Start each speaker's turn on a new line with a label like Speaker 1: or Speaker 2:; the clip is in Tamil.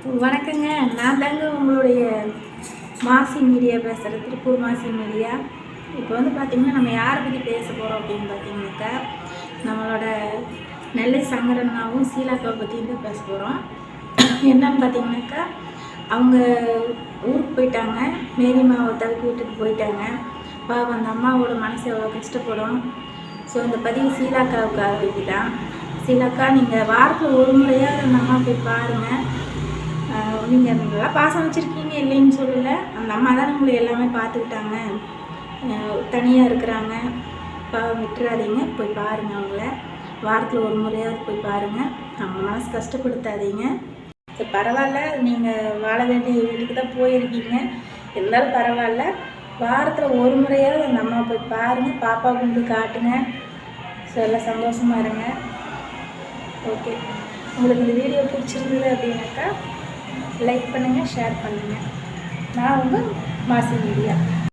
Speaker 1: வணக்கங்க. நான் தாங்க உங்களுடைய மாசி மீடியா பேசுகிறேன் திருப்பூர் மாசி மீடியா. இப்போ வந்து பார்த்திங்கன்னா நம்ம யாரை பற்றி பேச போகிறோம் அப்படின்னு பார்த்தீங்கன்னாக்கா நம்மளோட நெல்லை சங்கரனாவும் சீலாக்காவை பற்றி தான் பேச போகிறோம் என்னன்னு பார்த்தீங்கன்னாக்கா அவங்க ஊருக்கு போயிட்டாங்க. மேரிமாவை தவிர்த்து வீட்டுக்கு போயிட்டாங்க. பாவம் அந்த அம்மாவோட மனசு எவ்வளோ கஷ்டப்படும். ஸோ இந்த பதிவு சீலாக்காவுக்காக வேண்டி தான் சீலாக்கா நீங்கள் வாரத்தில் ஒரு முறையாக அந்த அம்மா போய் பாருங்கள் நீங்கள் நல்லா பாசம் வச்சுருக்கீங்க இல்லைன்னு சொல்லலை. அந்த அம்மா தான் உங்களை எல்லாமே பார்த்துக்கிட்டாங்க. தனியாக இருக்கிறாங்க. பா விட்டுறாதீங்க. போய் பாருங்கள் அவங்கள. வாரத்தில் ஒரு முறையாவது போய் பாருங்கள் அவங்க மனசு கஷ்டப்படுத்தாதீங்க. சரி பரவாயில்ல. நீங்கள் வாழ வேண்டிய வீட்டுக்கு தான் போயிருக்கீங்க. இருந்தாலும் பரவாயில்ல. வாரத்தில் ஒரு முறையாவது அந்த அம்மா போய் பாருங்கள் பாப்பா கொண்டு காட்டுங்க. ஸோ எல்லாம் சந்தோஷமாக இருங்க. ஓகே. உங்களுக்கு இந்த வீடியோ பிடிச்சிருந்தது அப்படின்னாக்கா லைக் பண்ணுங்கள் ஷேர் பண்ணுங்கள் நான் உங்கள் மாசி மீடியா.